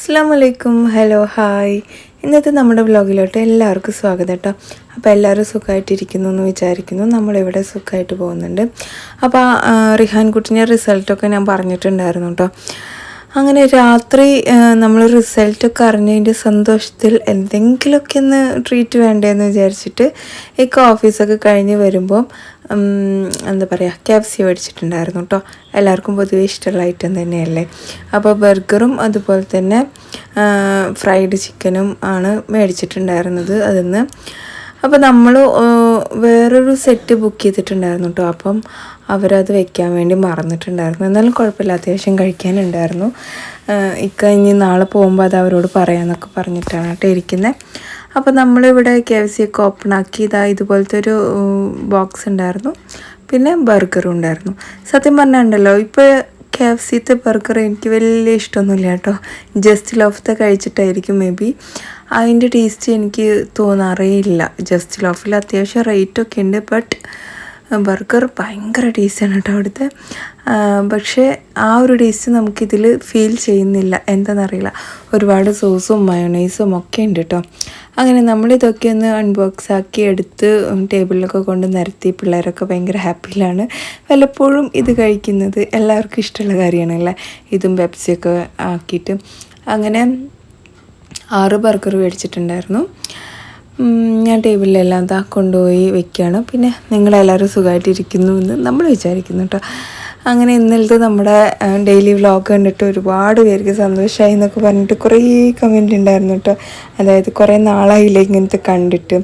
അസ്സാം വലൈക്കും hello hi. ഇന്നത്തെ നമ്മുടെ വ്ലോഗിലോട്ട് എല്ലാവർക്കും സ്വാഗതം കേട്ടോ. അപ്പോൾ എല്ലാവരും സുഖമായിട്ടിരിക്കുന്നു എന്ന് വിചാരിക്കുന്നു. നമ്മളിവിടെ സുഖമായിട്ട് പോകുന്നുണ്ട്. അപ്പോൾ റിഹാൻ കുട്ടിന്റെ റിസൾട്ടൊക്കെ ഞാൻ പറഞ്ഞിട്ടുണ്ടായിരുന്നു കേട്ടോ. അങ്ങനെ രാത്രി നമ്മൾ റിസൾട്ടൊക്കെ അറിഞ്ഞതിന്റെ സന്തോഷത്തിൽ എന്തെങ്കിലുമൊക്കെ ഒന്ന് ട്രീറ്റ് വേണ്ടേന്ന് വിചാരിച്ചിട്ട് ഈ ഓഫീസൊക്കെ കഴിഞ്ഞ് വരുമ്പോൾ എന്താ പറയുക ക്യാപ്സി മേടിച്ചിട്ടുണ്ടായിരുന്നു കേട്ടോ എല്ലാവർക്കും പൊതുവേ ഇഷ്ടമുള്ള ഐറ്റം തന്നെയല്ലേ? അപ്പോൾ ബർഗറും അതുപോലെ തന്നെ ഫ്രൈഡ് ചിക്കനും ആണ് മേടിച്ചിട്ടുണ്ടായിരുന്നത് അതിന്ന്. അപ്പോൾ നമ്മൾ വേറൊരു സെറ്റ് ബുക്ക് ചെയ്തിട്ടുണ്ടായിരുന്നു കേട്ടോ അപ്പം അവരത് വെക്കാൻ വേണ്ടി മറന്നിട്ടുണ്ടായിരുന്നു. എന്നാലും കുഴപ്പമില്ല അത്യാവശ്യം കഴിക്കാനുണ്ടായിരുന്നു. ഇക്കഴിഞ്ഞ് നാളെ പോകുമ്പോൾ അത് അവരോട് പറയാമെന്നൊക്കെ പറഞ്ഞിട്ടാണ് കേട്ടോ ഇരിക്കുന്നത് അപ്പോൾ നമ്മളിവിടെ കെ എഫ് സി ഒക്കെ ഓപ്പൺ ആക്കി. ഇതാ ഇതുപോലത്തെ ഒരു ബോക്സ് ഉണ്ടായിരുന്നു. പിന്നെ ബർഗറും ഉണ്ടായിരുന്നു. സത്യം പറഞ്ഞിട്ടുണ്ടല്ലോ ഇപ്പോൾ കെ എഫ് സിത്തെ ബർഗർ എനിക്ക് വലിയ ഇഷ്ടമൊന്നുമില്ല കേട്ടോ. ജസ്റ്റ് ലോഫത്തെ കഴിച്ചിട്ടായിരിക്കും മേ ബി അതിന്റെ ടേസ്റ്റ് എനിക്ക് തോന്നാറേ ഇല്ല. ജസ്റ്റ് ലോഫിൽ അത്യാവശ്യം റേറ്റൊക്കെ ഉണ്ട് ബട്ട് ബർഗർ ഭയങ്കര ടേസ്റ്റാണ് കേട്ടോ അവിടുത്തെ. പക്ഷേ ആ ഒരു ടേസ്റ്റ് നമുക്കിതിൽ ഫീൽ ചെയ്യുന്നില്ല. എന്താണെന്നറിയില്ല ഒരുപാട് സോസും മയോണൈസും ഒക്കെ ഉണ്ട് കേട്ടോ അങ്ങനെ നമ്മളിതൊക്കെ ഒന്ന് അൺബോക്സ് ആക്കി എടുത്ത് ടേബിളിലൊക്കെ കൊണ്ട് നിരത്തി പിള്ളേരൊക്കെ ഭയങ്കര ഹാപ്പിയിലാണ് വല്ലപ്പോഴും ഇത് കഴിക്കുന്നത് എല്ലാവർക്കും ഇഷ്ടമുള്ള കാര്യമാണല്ലേ ഇതും പെപ്സിയൊക്കെ ആക്കിയിട്ട്. അങ്ങനെ ആറ് ബർഗർ മേടിച്ചിട്ടുണ്ടായിരുന്നു. ഞാൻ ടേബിളിലെല്ലാം ദാ കൊണ്ടുപോയി വെക്കുകയാണ്. പിന്നെ നിങ്ങളെല്ലാവരും സുഖമായിട്ടിരിക്കുന്നു എന്ന് നമ്മൾ വിചാരിക്കുന്നു കേട്ടോ അങ്ങനെ ഇന്നലത്തെ നമ്മുടെ ഡെയിലി വ്ളോഗ് കണ്ടിട്ട് ഒരുപാട് പേർക്ക് സന്തോഷമായി എന്നൊക്കെ പറഞ്ഞിട്ട് കുറേ കമന്റ് ഉണ്ടായിരുന്നു കേട്ടോ അതായത് കുറേ നാളായില്ലേ ഇങ്ങനത്തെ കണ്ടിട്ട്.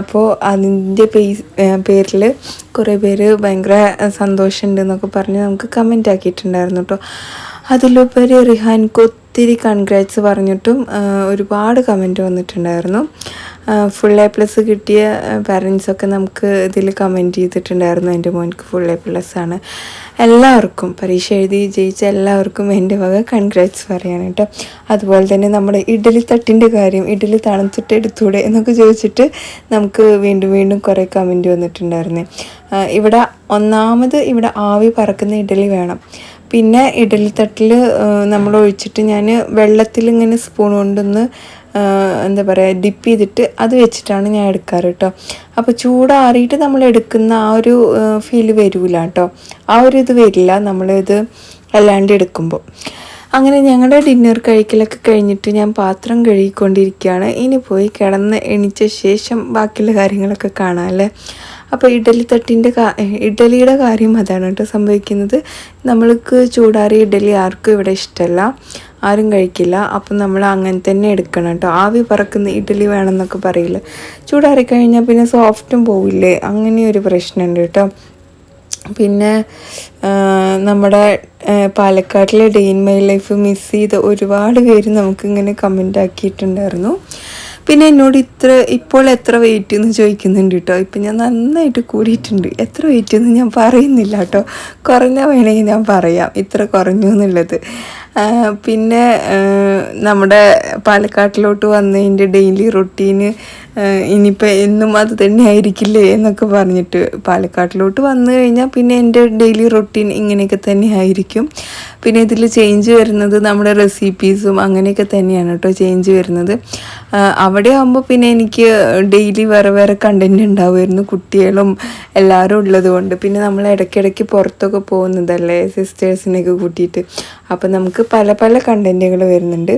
അപ്പോൾ അതിന്റെ പേസ് പേരിൽ കുറേ പേര് ഭയങ്കര സന്തോഷമുണ്ട് എന്നൊക്കെ പറഞ്ഞ് നമുക്ക് കമന്റ് ആക്കിയിട്ടുണ്ടായിരുന്നു കേട്ടോ അതിലുപരി റിഹാൻക്ക് ഒത്തിരി കൺഗ്രാറ്റ്സ് പറഞ്ഞിട്ടും ഒരുപാട് കമന്റ് വന്നിട്ടുണ്ടായിരുന്നു. ഫുൾ എ പ്ലസ് കിട്ടിയ പാരൻസൊക്കെ നമുക്ക് ഇതിൽ കമന്റ് ചെയ്തിട്ടുണ്ടായിരുന്നു. എന്റെ മോൻക്ക് ഫുൾ എ പ്ലസ് ആണ്. എല്ലാവർക്കും പരീക്ഷ എഴുതി ജയിച്ച എല്ലാവർക്കും എന്റെ വക കൺഗ്രാറ്റ്സ് പറയാണ് കേട്ടോ. അതുപോലെ തന്നെ നമ്മുടെ ഇഡലി തട്ടിന്റെ കാര്യം ഇഡലി തണുത്തിട്ട് എടുത്തൂടെ എന്നൊക്കെ ചോദിച്ചിട്ട് നമുക്ക് വീണ്ടും വീണ്ടും കുറേ കമന്റ് വന്നിട്ടുണ്ടായിരുന്നു. ഇവിടെ ഒന്നാമത് ഇവിടെ ആവി പറക്കുന്ന ഇഡലി വേണം. പിന്നെ ഇഡലി തട്ടിൽ നമ്മൾ ഒഴിച്ചിട്ട് ഞാൻ വെള്ളത്തിൽ ഇങ്ങനെ സ്പൂൺ കൊണ്ടൊന്ന് എന്താ പറയുക ഡിപ്പ് ചെയ്തിട്ട് അത് വെച്ചിട്ടാണ് ഞാൻ എടുക്കാറ് കേട്ടോ അപ്പോൾ ചൂടാറിയിട്ട് നമ്മൾ എടുക്കുന്ന ആ ഒരു ഫീൽ വരില്ല കേട്ടോ ആ ഒരു ഇത് വരില്ല നമ്മളിത് അല്ലാണ്ട് എടുക്കുമ്പോൾ അങ്ങനെ ഞങ്ങളുടെ ഡിന്നർ കഴിക്കലൊക്കെ കഴിഞ്ഞിട്ട് ഞാൻ പാത്രം കഴുകിക്കൊണ്ടിരിക്കുകയാണ്. ഇനി പോയി കിടന്ന് എണിച്ച ശേഷം ബാക്കിയുള്ള കാര്യങ്ങളൊക്കെ കാണാം അല്ലേ? അപ്പോൾ ഇഡലി തട്ടിന്റെ ഇഡലിയുടെ കാര്യം അതാണ് കേട്ടോ സംഭവിക്കുന്നത്. നമ്മൾക്ക് ചൂടാറിയ ഇഡലി ആർക്കും ഇവിടെ ഇഷ്ടമല്ല ആരും കഴിക്കില്ല. അപ്പം നമ്മൾ അങ്ങനെ തന്നെ എടുക്കണം കേട്ടോ. ആവി പറക്കുന്ന ഇഡ്ഡലി വേണമെന്നൊക്കെ പറയില്ല? ചൂടാറി കഴിഞ്ഞാൽ പിന്നെ സോഫ്റ്റും പോവില്ലേ? അങ്ങനെ ഒരു പ്രശ്നമുണ്ട് കേട്ടോ. പിന്നെ നമ്മുടെ പാലക്കാട്ടിലെ ഡെയിൻ മൈ ലൈഫ് മിസ് ചെയ്ത ഒരുപാട് പേര് നമുക്കിങ്ങനെ കമന്റ് ആക്കിയിട്ടുണ്ടായിരുന്നു. പിന്നെ എന്നോട് ഇത്ര ഇപ്പോൾ എത്ര വെയിറ്റ് എന്ന് ചോദിക്കുന്നുണ്ട് കേട്ടോ. ഇപ്പം ഞാൻ നന്നായിട്ട് കൂടിയിട്ടുണ്ട്. എത്ര വെയിറ്റ് എന്ന് ഞാൻ പറയുന്നില്ല കേട്ടോ. കുറഞ്ഞ വേണമെങ്കിൽ ഞാൻ പറയാം. ഇത്ര കുറഞ്ഞു എന്നുള്ളത്. പിന്നെ നമ്മുടെ പാലക്കാട്ടിലോട്ട് വന്നതിന്റെ ഡെയിലി റൊട്ടീന് ഇനിയിപ്പോൾ എന്നും അത് തന്നെ ആയിരിക്കില്ലേ എന്നൊക്കെ പറഞ്ഞിട്ട് പാലക്കാട്ടിലോട്ട് വന്നു കഴിഞ്ഞാൽ പിന്നെ എന്റെ ഡെയിലി റൊട്ടീൻ ഇങ്ങനെയൊക്കെ തന്നെ ആയിരിക്കും. പിന്നെ ഇതിൽ ചേഞ്ച് വരുന്നത് നമ്മുടെ റെസിപ്പീസും അങ്ങനെയൊക്കെ തന്നെയാണ് കേട്ടോ ചേഞ്ച് വരുന്നത്. അവിടെ ആകുമ്പോൾ പിന്നെ എനിക്ക് ഡെയിലി വേറെ വേറെ കണ്ടന്റ് ഉണ്ടാവുമായിരുന്നു. കുട്ടികളും എല്ലാവരും ഉള്ളത് കൊണ്ട്. പിന്നെ നമ്മൾ ഇടയ്ക്കിടയ്ക്ക് പുറത്തൊക്കെ പോകുന്നതല്ലേ സിസ്റ്റേഴ്സിനെയൊക്കെ കൂട്ടിയിട്ട്. അപ്പം നമുക്ക് പല പല കണ്ടന്റുകൾ വരുന്നുണ്ട്.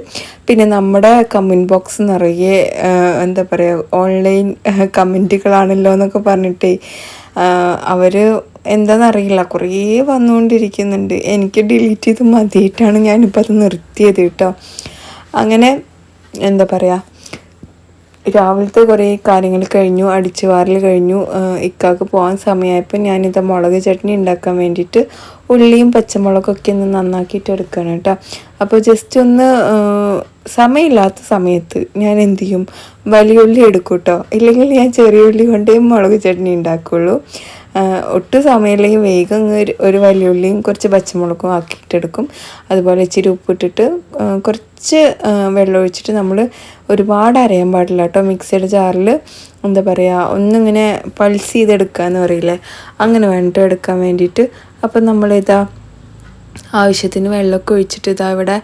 പിന്നെ നമ്മുടെ കമന്റ് ബോക്സ് നിറയെ എന്താ പറയുക ഓൺലൈൻ കമന്റുകളാണല്ലോ എന്നൊക്കെ പറഞ്ഞിട്ട് അവർ എന്താണെന്നറിയില്ല കുറേ വന്നുകൊണ്ടിരിക്കുന്നുണ്ട്. എനിക്ക് ഡിലീറ്റ് ചെയ്ത് മതിയിട്ടാണ് ഞാനിപ്പോൾ അത് നിർത്തിയത് കേട്ടോ. അങ്ങനെ എന്താ പറയുക രാവിലത്തെ കുറേ കാര്യങ്ങൾ കഴിഞ്ഞു അടിച്ചു വാരൽ കഴിഞ്ഞു. ഇക്കാക്ക് പോകാൻ സമയമായപ്പോൾ ഞാനിത് മുളക് ചട്നി ഉണ്ടാക്കാൻ വേണ്ടിയിട്ട് ഉള്ളിയും പച്ചമുളകൊക്കെ ഒന്ന് നന്നാക്കിയിട്ട് എടുക്കണം കേട്ടോ. അപ്പോൾ ജസ്റ്റ് ഒന്ന് സമയമില്ലാത്ത സമയത്ത് ഞാൻ എന്ത് ചെയ്യും? വലിയ ഉള്ളി എടുക്കും കേട്ടോ. ഇല്ലെങ്കിൽ ഞാൻ ചെറിയ ഉള്ളി കൊണ്ടേ മുളക് ചട്നി ഉണ്ടാക്കുള്ളൂ. ഒട്ടും സമയമില്ലെങ്കിൽ വേഗം ഒരു- വലിയുള്ളിയും കുറച്ച് പച്ചമുളകും ആക്കിയിട്ടെടുക്കും. അതുപോലെ ഇച്ചിരി ഉപ്പിട്ടിട്ട് കുറച്ച് വെള്ളം ഒഴിച്ചിട്ട് നമ്മൾ ഒരുപാട് അരയാൻ പാടില്ല കേട്ടോ. മിക്സിയുടെ ജാറിൽ എന്താ പറയുക ഒന്നിങ്ങനെ പൾസ് ചെയ്തെടുക്കുക എന്ന് പറയില്ലേ? അങ്ങനെ വേണ്ടിട്ട് എടുക്കാൻ വേണ്ടിയിട്ട്. അപ്പം നമ്മളിതാ ആവശ്യത്തിന് വെള്ളമൊക്കെ ഒഴിച്ചിട്ട് ഇതാ ഇവിടെ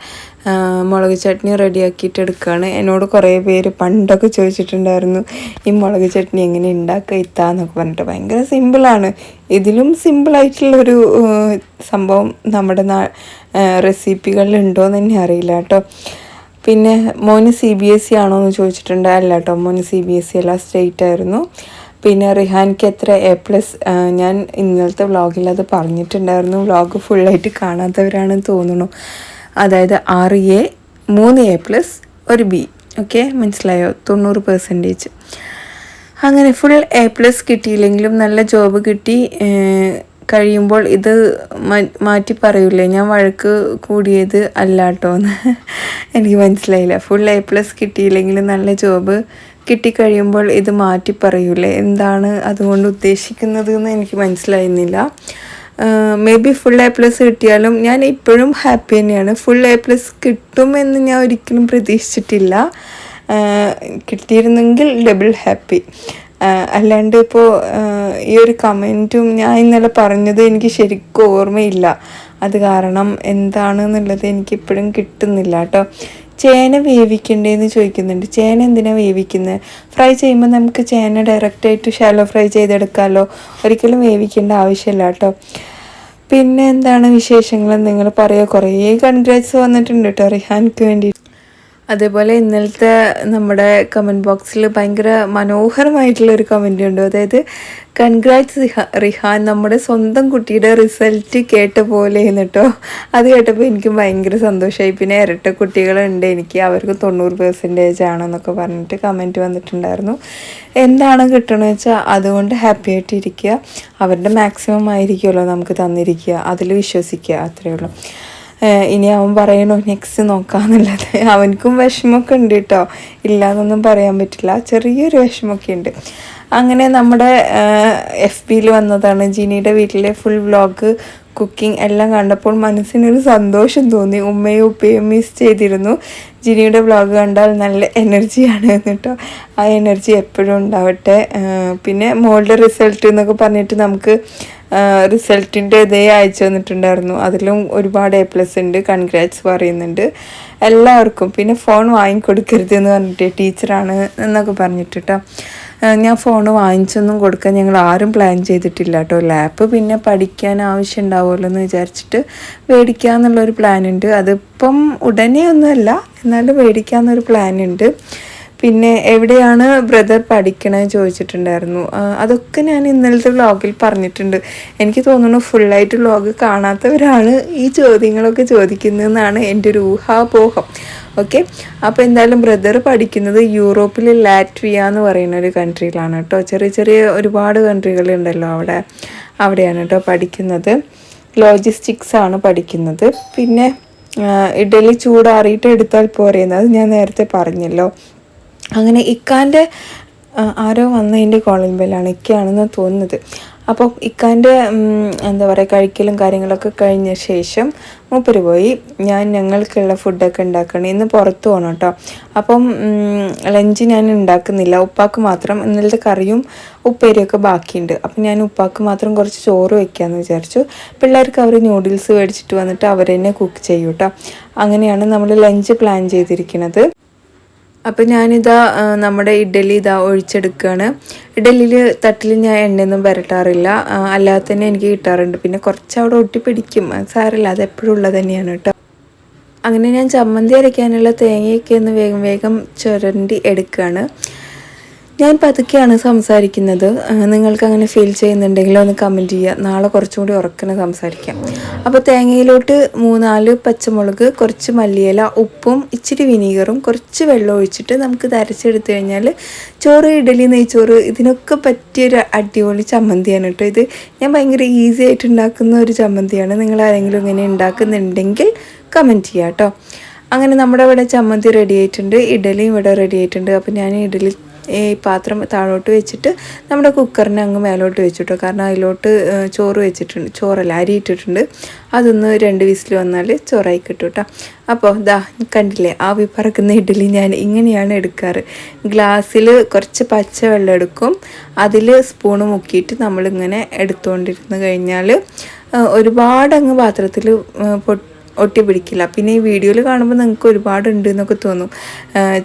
മുളക് ചട്നി റെഡിയാക്കിയിട്ട് എടുക്കുകയാണ് എന്നോട് കുറേ പേര് പണ്ടൊക്കെ ചോദിച്ചിട്ടുണ്ടായിരുന്നു ഈ മുളക് ചട്നി എങ്ങനെ ഉണ്ടാക്കുക ഇത്താന്നൊക്കെ പറഞ്ഞിട്ട്. ഭയങ്കര സിമ്പിളാണ് ഇതിലും സിമ്പിളായിട്ടുള്ളൊരു സംഭവം നമ്മുടെ നാ റെസിപ്പികളിൽ ഉണ്ടോയെന്ന് തന്നെ അറിയില്ല കേട്ടോ. പിന്നെ മോന് സി ബി എസ് സി ആണോ എന്ന് ചോദിച്ചിട്ടുണ്ട് അല്ല കേട്ടോ. മോന് സി ബി എസ് സി അല്ല സ്റ്റേറ്റ് ആയിരുന്നു. പിന്നെ റിഹാൻക്ക് എത്ര എ പ്ലസ് ഞാൻ ഇന്നലത്തെ വ്ളോഗിൽ അത് പറഞ്ഞിട്ടുണ്ടായിരുന്നു. വ്ളോഗ് ഫുള്ളായിട്ട് കാണാത്തവരാണെന്ന് തോന്നുന്നു. അതായത് ആറ് എ മൂന്ന് എ പ്ലസ് ഒരു ബി ഓക്കെ മനസ്സിലായോ? തൊണ്ണൂറ് പെർസെന്റേജ് അങ്ങനെ ഫുൾ എ പ്ലസ് കിട്ടിയില്ലെങ്കിലും നല്ല ജോബ് കിട്ടി. കഴിയുമ്പോൾ ഇത് മാറ്റി പറയൂലേ? ഞാൻ വഴക്ക് കൂടിയത് അല്ലാട്ടോ എന്ന്. എനിക്ക് മനസ്സിലായില്ല. ഫുൾ എ പ്ലസ് കിട്ടിയില്ലെങ്കിലും നല്ല ജോബ് കിട്ടിക്കഴിയുമ്പോൾ ഇത് മാറ്റി പറയൂലേ എന്താണ് അതുകൊണ്ട് ഉദ്ദേശിക്കുന്നത് എന്ന് എനിക്ക് മനസ്സിലായിരുന്നില്ല maybe full A plus കിട്ടിയാലും ഞാൻ ഇപ്പോഴും ഹാപ്പി തന്നെയാണ്. ഫുൾ എ പ്ലസ് കിട്ടുമെന്ന് ഞാൻ ഒരിക്കലും പ്രതീക്ഷിച്ചിട്ടില്ല. കിട്ടിയിരുന്നെങ്കിൽ ഡബിൾ ഹാപ്പി അല്ലാണ്ട് ഇപ്പോൾ ഈ ഒരു കമന്റും ഞാൻ ഇന്നലെ പറഞ്ഞത് എനിക്ക് ശരിക്കും ഓർമ്മയില്ല. അത് കാരണം എന്താണെന്നുള്ളത് എനിക്കിപ്പോഴും കിട്ടുന്നില്ല കേട്ടോ. ചേന വേവിക്കണ്ടേന്ന് ചോദിക്കുന്നുണ്ട്. ചേന എന്തിനാണ് വേവിക്കുന്നത് ഫ്രൈ ചെയ്യുമ്പോൾ നമുക്ക് ചേന ഡയറക്റ്റായിട്ട് ഷാലോ ഫ്രൈ ചെയ്തെടുക്കാമല്ലോ ഒരിക്കലും വേവിക്കേണ്ട ആവശ്യമില്ല കേട്ടോ. പിന്നെ എന്താണ് വിശേഷങ്ങൾ നിങ്ങൾ പറയുക കുറേ കൺഗ്രാറ്റ്സ് വന്നിട്ടുണ്ട് കേട്ടോ റിഹാൻക്ക് വേണ്ടി. അതേപോലെ ഇന്നലത്തെ നമ്മുടെ കമന്റ് ബോക്സിൽ ഭയങ്കര മനോഹരമായിട്ടുള്ള ഒരു കമന്റ് ഉണ്ട്. അതായത് കൺഗ്രാറ്റ്സ് റിഹ റിഹാൻ. നമ്മുടെ സ്വന്തം കുട്ടിയുടെ റിസൾട്ട് കേട്ട പോലെ എന്നിട്ടോ അത് കേട്ടപ്പോൾ എനിക്ക് ഭയങ്കര സന്തോഷമായി പിന്നെ ഇരട്ട കുട്ടികളുണ്ട് എനിക്ക്. അവർക്ക് തൊണ്ണൂറ് പെർസെന്റേജ് ആണെന്നൊക്കെ പറഞ്ഞിട്ട് കമന്റ് വന്നിട്ടുണ്ടായിരുന്നു. എന്താണ് കിട്ടണമെന്ന് വെച്ചാൽ അതുകൊണ്ട് ഹാപ്പി ആയിട്ട് ഇരിക്കുക അവരുടെ മാക്സിമം ആയിരിക്കുമല്ലോ നമുക്ക് തന്നിരിക്കുക. അതിൽ വിശ്വസിക്കുക. അത്രയേ ഉള്ളൂ. ഇനി അവൻ പറയണോ നെക്സ്റ്റ് നോക്കാന്നുള്ളത്. അവനക്കും വിഷമമൊക്കെ ഉണ്ട് കേട്ടോ. ഇല്ലാന്നൊന്നും പറയാൻ പറ്റില്ല. ചെറിയൊരു വിഷമമൊക്കെ ഉണ്ട്. അങ്ങനെ നമ്മുടെ എഫ് ബിയിൽ വന്നതാണ്. ജിനിയുടെ വീട്ടിലെ ഫുൾ വ്ളോഗ് കുക്കിംഗ് എല്ലാം കണ്ടപ്പോൾ മനസ്സിനൊരു സന്തോഷം തോന്നി. ഉമ്മയും ഉപ്പയും മിസ് ചെയ്തിരുന്നു. ജിനിയുടെ വ്ളോഗ് കണ്ടാൽ നല്ല എനർജിയാണ് കേട്ടോ ആ എനർജി എപ്പോഴും ഉണ്ടാവട്ടെ. പിന്നെ മോളുടെ റിസൾട്ട് എന്നൊക്കെ പറഞ്ഞിട്ട് നമുക്ക് റിസൾട്ടിന്റെ ഇതേ അയച്ചു വന്നിട്ടുണ്ടായിരുന്നു. അതിലും ഒരുപാട് എ പ്ലസ് ഉണ്ട്. കൺഗ്രാറ്റ്സ് പറയുന്നുണ്ട്. എല്ലാവർക്കും. പിന്നെ ഫോൺ വാങ്ങിക്കൊടുക്കരുത് എന്ന് പറഞ്ഞിട്ട് ടീച്ചറാണ് എന്നൊക്കെ പറഞ്ഞിട്ട് കേട്ടോ ഞാൻ ഫോൺ വാങ്ങിച്ചൊന്നും കൊടുക്കാൻ ഞങ്ങൾ ആരും പ്ലാൻ ചെയ്തിട്ടില്ല കേട്ടോ ലാപ്പ് പിന്നെ പഠിക്കാൻ ആവശ്യം ഉണ്ടാവുമല്ലോ എന്ന് വിചാരിച്ചിട്ട് മേടിക്കാമെന്നുള്ളൊരു പ്ലാൻ ഉണ്ട്. അതിപ്പം ഉടനെ ഒന്നുമല്ല എന്നാലും മേടിക്കാമെന്നൊരു പ്ലാൻ ഉണ്ട്. പിന്നെ എവിടെയാണ് ബ്രദർ പഠിക്കണത് ചോദിച്ചിട്ടുണ്ടായിരുന്നു. അതൊക്കെ ഞാൻ ഇന്നലത്തെ വ്ളോഗിൽ പറഞ്ഞിട്ടുണ്ട്. എനിക്ക് തോന്നുന്നു ഫുള്ളായിട്ട് വ്ളോഗ് കാണാത്തവരാണ് ഈ ചോദ്യങ്ങളൊക്കെ ചോദിക്കുന്നതെന്നാണ് എന്റെ ഒരു ഊഹാപോഹം. ഓക്കെ അപ്പോൾ എന്തായാലും ബ്രദർ പഠിക്കുന്നത് യൂറോപ്പിൽ ലാറ്റ്വിയ എന്ന് പറയുന്ന ഒരു കൺട്രിയിലാണ് കേട്ടോ. ചെറിയ ചെറിയ ഒരുപാട് കൺട്രികളുണ്ടല്ലോ അവിടെ. അവിടെയാണ് കേട്ടോ പഠിക്കുന്നത്. ലോജിസ്റ്റിക്സ് ആണ് പഠിക്കുന്നത്. പിന്നെ ഇഡലി ചൂടാറിയിട്ട് എടുത്താൽ പോരെയെന്ന് ഞാൻ നേരത്തെ പറഞ്ഞല്ലോ. അങ്ങനെ ഇക്കാന്റെ ആരോ വന്നതിന്റെ കോളിംഗ് ബെല്ലാണ് ഇക്കയാണെന്ന് തോന്നുന്നത്. അപ്പോൾ ഇക്കാന്റെ എന്താ പറയുക കഴിക്കലും കാര്യങ്ങളൊക്കെ കഴിഞ്ഞ ശേഷം മൂപ്പര് പോയി ഞാൻ ഞങ്ങൾക്കുള്ള ഫുഡൊക്കെ ഉണ്ടാക്കണം ഇന്ന് പുറത്ത് പോകണം കേട്ടോ അപ്പം ലഞ്ച് ഞാൻ ഉണ്ടാക്കുന്നില്ല ഉപ്പാക്ക് മാത്രം ഇന്നലത്തെ കറിയും ഉപ്പേരിയൊക്കെ ബാക്കിയുണ്ട്. അപ്പം ഞാൻ ഉപ്പാക്ക് മാത്രം കുറച്ച് ചോറ് വയ്ക്കാമെന്ന് വിചാരിച്ചു. പിള്ളേർക്ക് അവർ ന്യൂഡിൽസ് മേടിച്ചിട്ട് വന്നിട്ട് അവർ തന്നെ കുക്ക് ചെയ്യും കേട്ടോ അങ്ങനെയാണ് നമ്മൾ ലഞ്ച് പ്ലാൻ ചെയ്തിരിക്കുന്നത്. അപ്പം ഞാനിതാ നമ്മുടെ ഇഡലി ഇതാ ഒഴിച്ചെടുക്കുകയാണ് ഇഡലിയിൽ തട്ടിൽ ഞാൻ എണ്ണയൊന്നും പുരട്ടാറില്ല അല്ലാതെ തന്നെ എനിക്ക് കിട്ടാറുണ്ട്. പിന്നെ കുറച്ച് അവിടെ ഒട്ടിപ്പിടിക്കും സാരമില്ല. അത് എപ്പോഴും ഉള്ളത് തന്നെയാണ് കേട്ടോ. അങ്ങനെ ഞാൻ ചമ്മന്തി അരയ്ക്കാനുള്ള തേങ്ങയൊക്കെ ഒന്ന് വേഗം വേഗം ചുരണ്ടി എടുക്കുകയാണ് ഞാൻ പതുക്കെയാണ് സംസാരിക്കുന്നത്. നിങ്ങൾക്ക് അങ്ങനെ ഫീൽ ചെയ്യുന്നുണ്ടെങ്കിൽ ഒന്ന് കമന്റ് ചെയ്യുക. നാളെ കുറച്ചും കൂടി ഉറക്കണ സംസാരിക്കാം. അപ്പോൾ തേങ്ങയിലോട്ട് മൂന്നാൽ പച്ചമുളക് കുറച്ച് മല്ലിയില ഉപ്പും ഇച്ചിരി വിനീഗറും കുറച്ച് വെള്ളം ഒഴിച്ചിട്ട് നമുക്ക് തരച്ചെടുത്തു കഴിഞ്ഞാൽ ചോറ് ഇഡലി നെയ്ച്ചോറ് ഇതിനൊക്കെ പറ്റിയൊരു അടിപൊളി ചമ്മന്തിയാണ് കേട്ടോ ഇത്. ഞാൻ ഭയങ്കര ഈസി ആയിട്ട് ഉണ്ടാക്കുന്ന ഒരു ചമ്മന്തിയാണ്. നിങ്ങൾ ആരെങ്കിലും ഇങ്ങനെ ഉണ്ടാക്കുന്നുണ്ടെങ്കിൽ കമന്റ് ചെയ്യാം കേട്ടോ. അങ്ങനെ നമ്മുടെ ഇവിടെ ചമ്മന്തി റെഡി ആയിട്ടുണ്ട്. ഇഡലിയും ഇവിടെ റെഡി ആയിട്ടുണ്ട്. അപ്പോൾ ഞാൻ ഇഡലി ഈ പാത്രം താഴോട്ട് വെച്ചിട്ട് നമ്മുടെ കുക്കറിനെ അങ്ങ് മേലോട്ട് വെച്ചിട്ടോ. കാരണം അതിലോട്ട് ചോറ് വെച്ചിട്ടുണ്ട് ചോറല്ല അരി ഇട്ടിട്ടുണ്ട്. അതൊന്ന് രണ്ട് വിസിൽ വന്നാൽ ചോറായി കിട്ടും കേട്ടോ അപ്പോൾ ദാ കണ്ടില്ലേ ആവി പറക്കുന്ന ഇഡ്ഡലി ഞാൻ ഇങ്ങനെയാണ് എടുക്കാറ്. ഗ്ലാസ്സിൽ കുറച്ച് പച്ച വെള്ളം എടുക്കും. അതിൽ സ്പൂണ് മുക്കിയിട്ട് നമ്മളിങ്ങനെ എടുത്തുകൊണ്ടിരുന്ന് കഴിഞ്ഞാൽ ഒരുപാട് അങ്ങ് പാത്രത്തിൽ പൊട്ടി ഒട്ടി പിടിക്കില്ല പിന്നെ ഈ വീഡിയോയിൽ കാണുമ്പോൾ നിങ്ങൾക്ക് ഒരുപാട് ഉണ്ട് എന്നൊക്കെ തോന്നും.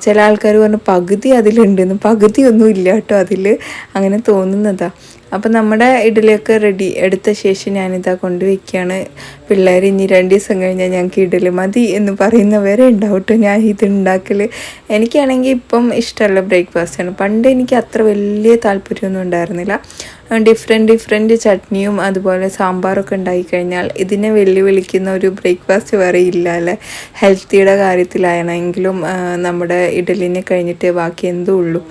ചില ആൾക്കാർ പറഞ്ഞു പകുതി അതിലുണ്ടെന്ന് പകുതി ഒന്നും ഇല്ല കേട്ടോ അതിൽ. അങ്ങനെ തോന്നുന്നതാ. അപ്പം നമ്മുടെ ഇഡലിയൊക്കെ റെഡി എടുത്ത ശേഷം ഞാനിതാ കൊണ്ടുവയ്ക്കുകയാണ് പിള്ളേർ ഇനി രണ്ട് ദിവസം കഴിഞ്ഞാൽ ഞങ്ങൾക്ക് ഇഡലി മതി എന്ന് പറയുന്നവരെ ഉണ്ടാവട്ടെ ഞാൻ ഇത് ഉണ്ടാക്കൽ എനിക്കാണെങ്കിൽ ഇപ്പം ഇഷ്ടമുള്ള ബ്രേക്ക്ഫാസ്റ്റാണ് പണ്ട് എനിക്ക് അത്ര വലിയ താല്പര്യമൊന്നും ഉണ്ടായിരുന്നില്ല. ഡിഫറെന്റ് ഡിഫറെന്റ് ചട്നിയും അതുപോലെ സാമ്പാറൊക്കെ ഉണ്ടായിക്കഴിഞ്ഞാൽ ഇതിനെ വെല്ലുവിളിക്കുന്ന ഒരു ബ്രേക്ക്ഫാസ്റ്റ് വേറെ ഇല്ല അല്ലേ? ഹെൽത്തിയുടെ കാര്യത്തിലാണെങ്കിലും നമ്മുടെ ഇഡലിനെ കഴിഞ്ഞിട്ട് ബാക്കി എന്തുള്ളൂ.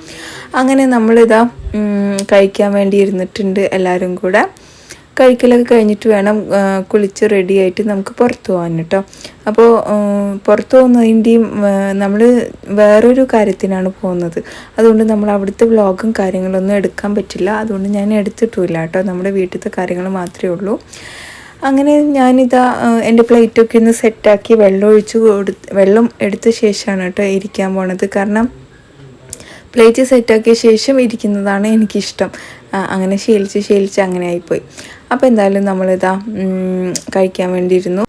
അങ്ങനെ നമ്മളിതാ കഴിക്കാൻ വേണ്ടി ഇരുന്നിട്ടുണ്ട് എല്ലാവരും കൂടെ. കഴിക്കലൊക്കെ കഴിഞ്ഞിട്ട് വേണം കുളിച്ച് റെഡിയായിട്ട് നമുക്ക് പുറത്തു പോകാൻ കേട്ടോ അപ്പോൾ പുറത്തു പോകുന്നതിന്റെയും നമ്മൾ വേറൊരു കാര്യത്തിനാണ് പോകുന്നത്. അതുകൊണ്ട് നമ്മൾ അവിടുത്തെ വ്ളോഗും കാര്യങ്ങളൊന്നും എടുക്കാൻ പറ്റില്ല. അതുകൊണ്ട് ഞാൻ എടുത്തിട്ടില്ല കേട്ടോ നമ്മുടെ വീട്ടിലത്തെ കാര്യങ്ങൾ മാത്രമേ ഉള്ളൂ. അങ്ങനെ ഞാനിതാ എന്റെ പ്ലേറ്റൊക്കെ ഒന്ന് സെറ്റാക്കി വെള്ളം ഒഴിച്ച് കൊടു വെള്ളം എടുത്ത ശേഷമാണ് കേട്ടോ ഇരിക്കാൻ പോണത്. കാരണം പ്ലേറ്റ് സെറ്റാക്കിയ ശേഷം ഇരിക്കുന്നതാണ് എനിക്കിഷ്ടം. അങ്ങനെ ശീലിച്ച് ശീലിച്ച് അങ്ങനെ ആയിപ്പോയി. അപ്പോൾ എന്തായാലും നമ്മളിതാ കഴിക്കാൻ വേണ്ടിയിരുന്നു.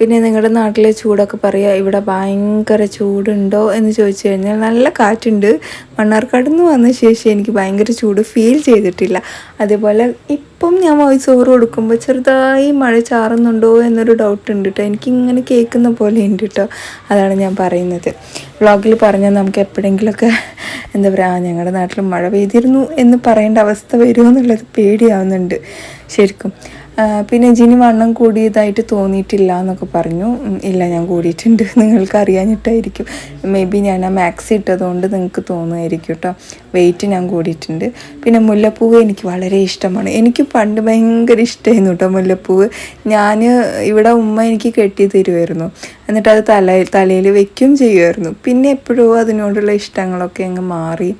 പിന്നെ നിങ്ങളുടെ നാട്ടിലെ ചൂടൊക്കെ പറയുക ഇവിടെ ഭയങ്കര ചൂടുണ്ടോ? എന്ന് ചോദിച്ചു കഴിഞ്ഞാൽ നല്ല കാറ്റുണ്ട്. മണ്ണാർക്കാട് നിന്ന് വന്ന ശേഷം എനിക്ക് ഭയങ്കര ചൂട് ഫീൽ ചെയ്തിട്ടില്ല. അതേപോലെ ഇപ്പം ഞാൻ വോയിസ് ഓവർ കൊടുക്കുമ്പോൾ ചെറുതായി മഴ ചാറുന്നുണ്ടോ എന്നൊരു ഡൗട്ട് ഉണ്ട് കേട്ടോ എനിക്കിങ്ങനെ കേൾക്കുന്ന പോലെ ഉണ്ട് കേട്ടോ അതാണ് ഞാൻ പറയുന്നത്. വ്ളോഗിൽ പറഞ്ഞാൽ നമുക്ക് എപ്പോഴെങ്കിലുമൊക്കെ എന്താ പറയുക ഞങ്ങളുടെ നാട്ടിൽ മഴ പെയ്തിരുന്നു എന്ന് പറയേണ്ട അവസ്ഥ വരുമോ എന്നുള്ളത് പേടിയാവുന്നുണ്ട്. ശരിക്കും. പിന്നെ ജിനി വണ്ണം കൂടിയതായിട്ട് തോന്നിയിട്ടില്ല എന്നൊക്കെ പറഞ്ഞു. ഇല്ല ഞാൻ കൂടിയിട്ടുണ്ട്. നിങ്ങൾക്ക് അറിയാനിട്ടായിരിക്കും മേ ബി ഞാൻ ആ മാക്സ് ഇട്ടതുകൊണ്ട് നിങ്ങൾക്ക് തോന്നുമായിരിക്കും കേട്ടോ. വെയിറ്റ് ഞാൻ കൂടിയിട്ടുണ്ട്. പിന്നെ മുല്ലപ്പൂവ് എനിക്ക് വളരെ ഇഷ്ടമാണ്. എനിക്ക് പണ്ട് ഭയങ്കര ഇഷ്ടമായിരുന്നു കേട്ടോ മുല്ലപ്പൂവ്. ഞാൻ ഇവിടെ ഉമ്മ എനിക്ക് കെട്ടി തരുമായിരുന്നു എന്നിട്ട് അത് തല തലയിൽ വെക്കും ചെയ്യുമായിരുന്നു പിന്നെ എപ്പോഴും അതിനോടുള്ള ഇഷ്ടങ്ങളൊക്കെ അങ്ങ് മാറി.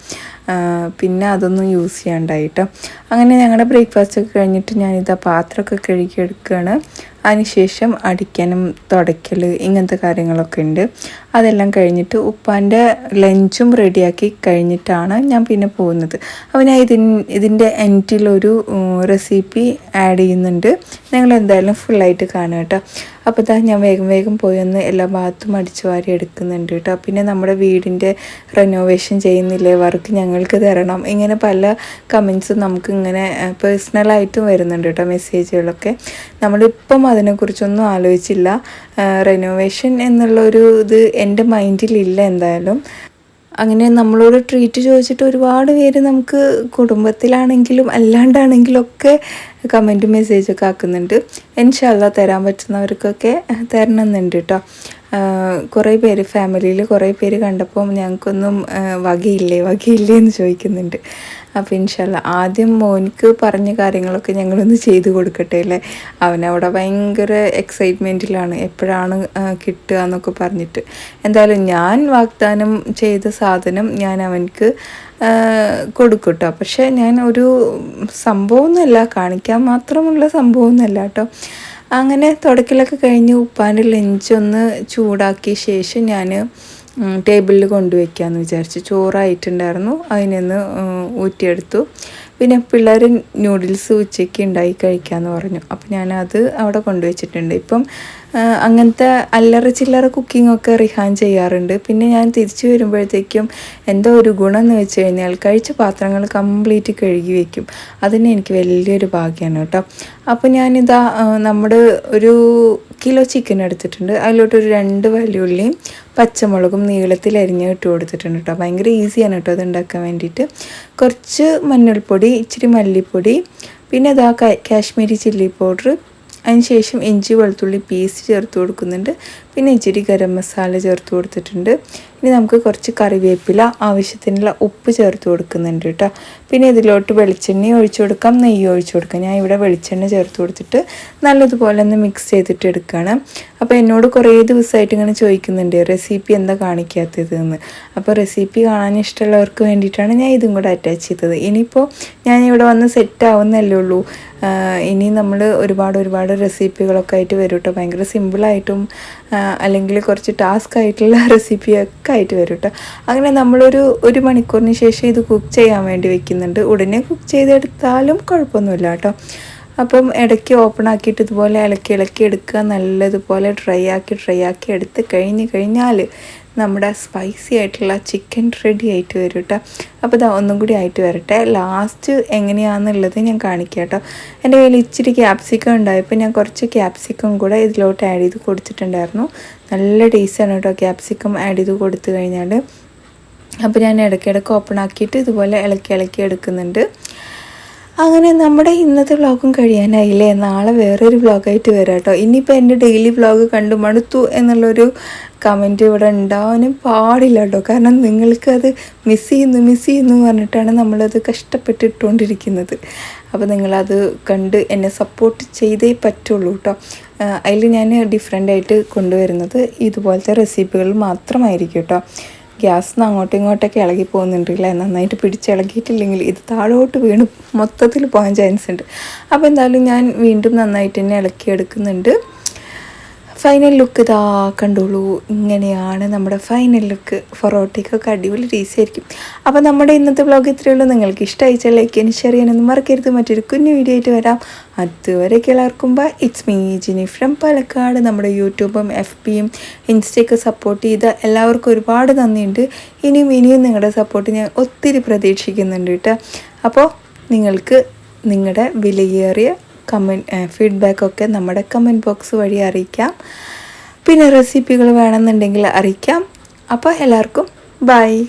പിന്നെ അതൊന്നും യൂസ് ചെയ്യാണ്ടായിട്ടോ. അങ്ങനെ ഞങ്ങളുടെ ബ്രേക്ക്ഫാസ്റ്റ് ഒക്കെ കഴിഞ്ഞിട്ട് ഞാനിതാ പാത്രമൊക്കെ കഴുകിയെടുക്കുകയാണ് അതിനുശേഷം അടിക്കാനും തുടയ്ക്കൽ ഇങ്ങനത്തെ കാര്യങ്ങളൊക്കെ ഉണ്ട്. അതെല്ലാം കഴിഞ്ഞിട്ട് ഉപ്പാന്റെ ലഞ്ചും റെഡിയാക്കി കഴിഞ്ഞിട്ടാണ് ഞാൻ പിന്നെ പോകുന്നത്. അപ്പോൾ ഞാൻ ഇതിൻ ഇതിന്റെ എന്റിലൊരു റെസിപ്പി ആഡ് ചെയ്യുന്നുണ്ട്. നിങ്ങൾ എന്തായാലും ഫുള്ളായിട്ട് കാണുക കേട്ടോ. അപ്പോൾ ഇതാ ഞാൻ വേഗം വേഗം പോയി ഒന്ന് എല്ലാ ഭാഗത്തും അടിച്ചു വാരി എടുക്കുന്നുണ്ട് കേട്ടോ. പിന്നെ നമ്മുടെ വീടിന്റെ റെനോവേഷൻ ചെയ്യുന്നില്ലേ? വർക്ക് ഞങ്ങൾക്ക് തരണം. ഇങ്ങനെ പല കമൻസും നമുക്ക് ഇങ്ങനെ പേഴ്സണലായിട്ടും വരുന്നുണ്ട് കേട്ടോ മെസ്സേജുകളൊക്കെ നമ്മളിപ്പം അതിനെക്കുറിച്ചൊന്നും ആലോചിച്ചില്ല. റെനോവേഷൻ എന്നുള്ളൊരു ഇത് എന്റെ മൈൻഡിലില്ല എന്തായാലും. അങ്ങനെ നമ്മളോട് ട്രീറ്റ് ചോദിച്ചിട്ട് ഒരുപാട് പേര് നമുക്ക് കുടുംബത്തിലാണെങ്കിലും അല്ലാണ്ടാണെങ്കിലും ഒക്കെ കമന്റ് മെസ്സേജൊക്കെ ആക്കുന്നുണ്ട്. ഇൻഷല്ല തരാൻ പറ്റുന്നവർക്കൊക്കെ തരണമെന്നുണ്ട് കേട്ടോ കുറേ പേര് ഫാമിലിയിൽ കുറേ പേര് കണ്ടപ്പോൾ ഞങ്ങൾക്കൊന്നും വകയില്ലേ വകയില്ലേ എന്ന് ചോദിക്കുന്നുണ്ട്. അപ്പോൾ ഇൻഷല്ല ആദ്യം മോനിക്ക് പറഞ്ഞ കാര്യങ്ങളൊക്കെ ഞങ്ങളൊന്ന് ചെയ്തു കൊടുക്കട്ടെ അല്ലേ? അവനവിടെ ഭയങ്കര എക്സൈറ്റ്മെന്റിലാണ് എപ്പോഴാണ് കിട്ടുക എന്നൊക്കെ പറഞ്ഞിട്ട്. എന്തായാലും ഞാൻ വാഗ്ദാനം ചെയ്ത സാധനം ഞാൻ അവനക്ക് കൊടുക്കട്ടോ. കേട്ടോ പക്ഷേ ഞാൻ ഒരു സംഭവമൊന്നുമല്ല കാണിക്കാൻ മാത്രമുള്ള സംഭവമൊന്നുമല്ല കേട്ടോ. അങ്ങനെ തുടക്കിലൊക്കെ കഴിഞ്ഞ് ഉപ്പാന്റെ ലഞ്ച് ഒന്ന് ചൂടാക്കിയ ശേഷം ഞാൻ ടേബിളിൽ കൊണ്ടുവയ്ക്കാമെന്ന് വിചാരിച്ചു ചോറായിട്ടുണ്ടായിരുന്നു. അതിനൊന്ന് ഊറ്റിയെടുത്തു. പിന്നെ പിള്ളേർ ന്യൂഡിൽസ് ഉച്ചയ്ക്ക് ഉണ്ടായി കഴിക്കാമെന്ന് പറഞ്ഞു. അപ്പോൾ ഞാനത് അവിടെ കൊണ്ടുവച്ചിട്ടുണ്ട് ഇപ്പം അങ്ങനത്തെ അല്ലറ ചില്ലറ കുക്കിങ്ങൊക്കെ റിഹാൻ ചെയ്യാറുണ്ട്. പിന്നെ ഞാൻ തിരിച്ചു വരുമ്പോഴത്തേക്കും എന്തോ ഒരു ഗുണം എന്ന് വെച്ച് കഴിഞ്ഞാൽ കഴിച്ച പാത്രങ്ങൾ കംപ്ലീറ്റ് കഴുകി വയ്ക്കും അതിന് എനിക്ക് വലിയൊരു ഭാഗ്യമാണ് കേട്ടോ. അപ്പോൾ ഞാനിതാ നമ്മുടെ ഒരു കിലോ ചിക്കൻ എടുത്തിട്ടുണ്ട്. അതിലോട്ട് ഒരു രണ്ട് വലിയുള്ളിയും പച്ചമുളകും നീളത്തിൽ അരിഞ്ഞ് ഇട്ട് കൊടുത്തിട്ടുണ്ട് കേട്ടോ. ഭയങ്കര ഈസിയാണ് കേട്ടോ അത് ഉണ്ടാക്കാൻ വേണ്ടിയിട്ട്. കുറച്ച് മഞ്ഞൾപ്പൊടി ഇച്ചിരി മല്ലിപ്പൊടി പിന്നെ ഇതാ കാശ്മീരി ചില്ലി പൗഡർ അതിനുശേഷം ഇഞ്ചി വെളുത്തുള്ളി പേസ്റ്റ് ചേർത്ത് കൊടുക്കുന്നുണ്ട്. പിന്നെ ഇച്ചിരി ഗരം മസാല ചേർത്ത് കൊടുത്തിട്ടുണ്ട്. ഇനി നമുക്ക് കുറച്ച് കറിവേപ്പില ആവശ്യത്തിനുള്ള ഉപ്പ് ചേർത്ത് കൊടുക്കുന്നുണ്ട് കേട്ടോ. പിന്നെ ഇതിലോട്ട് വെളിച്ചെണ്ണ ഒഴിച്ചു കൊടുക്കാം. നെയ്യ് ഒഴിച്ചു കൊടുക്കാം. ഞാൻ ഇവിടെ വെളിച്ചെണ്ണ ചേർത്ത് കൊടുത്തിട്ട് നല്ലതുപോലെ ഒന്ന് മിക്സ് ചെയ്തിട്ട് എടുക്കുകയാണ് അപ്പോൾ എന്നോട് കുറേ ദിവസമായിട്ട് ഇങ്ങനെ ചോദിക്കുന്നുണ്ട് റെസിപ്പി എന്താ കാണിക്കാത്തത് എന്ന് അപ്പോൾ റെസിപ്പി കാണാൻ ഇഷ്ടമുള്ളവർക്ക് വേണ്ടിയിട്ടാണ് ഞാൻ ഇതും കൂടെ അറ്റാച്ച് ചെയ്തത്. ഇനിയിപ്പോൾ ഞാൻ ഇവിടെ വന്ന് സെറ്റ് ആവുന്നല്ലേ ഉള്ളൂ. ഇനി നമ്മൾ ഒരുപാട് ഒരുപാട് റെസിപ്പികളൊക്കെ ആയിട്ട് വരും കേട്ടോ ഭയങ്കര സിമ്പിളായിട്ടും അല്ലെങ്കിൽ കുറച്ച് ടാസ്ക് ആയിട്ടുള്ള റെസിപ്പിയൊക്കെ ആയിട്ട് വരും കേട്ടോ അങ്ങനെ നമ്മളൊരു ഒരു മണിക്കൂറിന് ശേഷം ഇത് കുക്ക് ചെയ്യാൻ വേണ്ടി വെക്കുന്നുണ്ട് ഉടനെ കുക്ക് ചെയ്തെടുത്താലും കുഴപ്പമൊന്നുമില്ല കേട്ടോ. അപ്പം ഇടയ്ക്ക് ഓപ്പൺ ആക്കിയിട്ട് ഇതുപോലെ ഇളക്കി ഇളക്കി എടുക്കുക നല്ലതുപോലെ ഡ്രൈ ആക്കി ഡ്രൈ ആക്കി എടുത്ത് കഴിഞ്ഞ് കഴിഞ്ഞാൽ നമ്മുടെ സ്പൈസി ആയിട്ടുള്ള ചിക്കൻ റെഡി ആയിട്ട് വരും കേട്ടോ. അപ്പോൾ ഇതാ ഒന്നും കൂടി ആയിട്ട് വരട്ടെ. ലാസ്റ്റ് എങ്ങനെയാണെന്നുള്ളത് ഞാൻ കാണിക്കാം കേട്ടോ. എന്റെ കയ്യിൽ ഇച്ചിരി ക്യാപ്സിക്കം ഉണ്ടായപ്പോൾ ഞാൻ കുറച്ച് ക്യാപ്സിക്കം കൂടെ ഇതിലോട്ട് ആഡ് ചെയ്ത് കൊടുത്തിട്ടുണ്ടായിരുന്നു. നല്ല ടേസ്റ്റാണ് കേട്ടോ ക്യാപ്സിക്കം ആഡ് ചെയ്ത് കൊടുത്തു കഴിഞ്ഞാൽ അപ്പോൾ ഞാൻ ഇടയ്ക്കിടയ്ക്ക് ഓപ്പൺ ആക്കിയിട്ട് ഇതുപോലെ ഇളക്കി ഇളക്കി എടുക്കുന്നുണ്ട്. അങ്ങനെ നമ്മുടെ ഇന്നത്തെ വ്ളോഗും കഴിയാനായില്ലേ? നാളെ വേറൊരു വ്ളോഗായിട്ട് വരാം കേട്ടോ. ഇനിയിപ്പോൾ എന്റെ ഡെയിലി വ്ളോഗ് കണ്ടു മടുത്തു എന്നുള്ളൊരു കമന്റ് ഇവിടെ ഉണ്ടാവാനും പാടില്ല കേട്ടോ. കാരണം നിങ്ങൾക്ക് അത് മിസ് ചെയ്യുന്നു മിസ് ചെയ്യുന്നു പറഞ്ഞിട്ടാണ് നമ്മളത് കഷ്ടപ്പെട്ടിട്ടുകൊണ്ടിരിക്കുന്നത്. അപ്പോൾ നിങ്ങളത് കണ്ട് എന്നെ സപ്പോർട്ട് ചെയ്തേ പറ്റുള്ളൂ കേട്ടോ. അതിൽ ഞാൻ ഡിഫറെന്റായിട്ട് കൊണ്ടുവരുന്നത് ഇതുപോലത്തെ റെസിപ്പികൾ മാത്രമായിരിക്കും കേട്ടോ. ഗ്യാസ് നിന്ന് അങ്ങോട്ടും ഇങ്ങോട്ടൊക്കെ ഇളകി പോകുന്നുണ്ട് അല്ലേ നന്നായിട്ട് പിടിച്ചിളകിയിട്ടില്ലെങ്കിൽ ഇത് താഴോട്ട് വീണ്. മൊത്തത്തിൽ പോകാൻ ചാൻസ് ഉണ്ട്. അപ്പോൾ എന്തായാലും ഞാൻ വീണ്ടും നന്നായിട്ട് തന്നെ ഇളക്കി എടുക്കുന്നുണ്ട് ഫൈനൽ ലുക്ക് ഇതാ കണ്ടുള്ളൂ ഇങ്ങനെയാണ് നമ്മുടെ ഫൈനൽ ലുക്ക് ഫൊറോട്ടയ്ക്കൊക്കെ അടിപൊളി ആയിരിക്കും. അപ്പോൾ നമ്മുടെ ഇന്നത്തെ വ്ലോഗ് ഇത്രയേ ഉള്ളൂ. നിങ്ങൾക്ക് ഇഷ്ടമായിച്ചാൽ ലൈക്ക് ചെയ്യാൻ ഷെയർ ചെയ്യാനൊന്നും മറക്കരുത്. മറ്റൊരു കുഞ്ഞു വീഡിയോ ആയിട്ട് വരാം. അതുവരെയൊക്കെ എല്ലാവർക്കും bye it's me Jini from Palakkad. നമ്മുടെ യൂട്യൂബും എഫ് പിയും ഇൻസ്റ്റയൊക്കെ സപ്പോർട്ട് ചെയ്ത എല്ലാവർക്കും ഒരുപാട് നന്ദിയുണ്ട്. ഇനിയും ഇനിയും നിങ്ങളുടെ സപ്പോർട്ട് ഞാൻ ഒത്തിരി പ്രതീക്ഷിക്കുന്നുണ്ട് കേട്ടോ. അപ്പോൾ നിങ്ങൾക്ക് നിങ്ങളുടെ വിലയേറിയ കമന്റ് ഫീഡ്ബാക്കൊക്കെ നമ്മുടെ കമന്റ് ബോക്സ് വഴി അറിയിക്കാം. പിന്നെ റെസിപ്പികൾ വേണമെന്നുണ്ടെങ്കിൽ അറിയിക്കാം. അപ്പോൾ എല്ലാവർക്കും ബൈ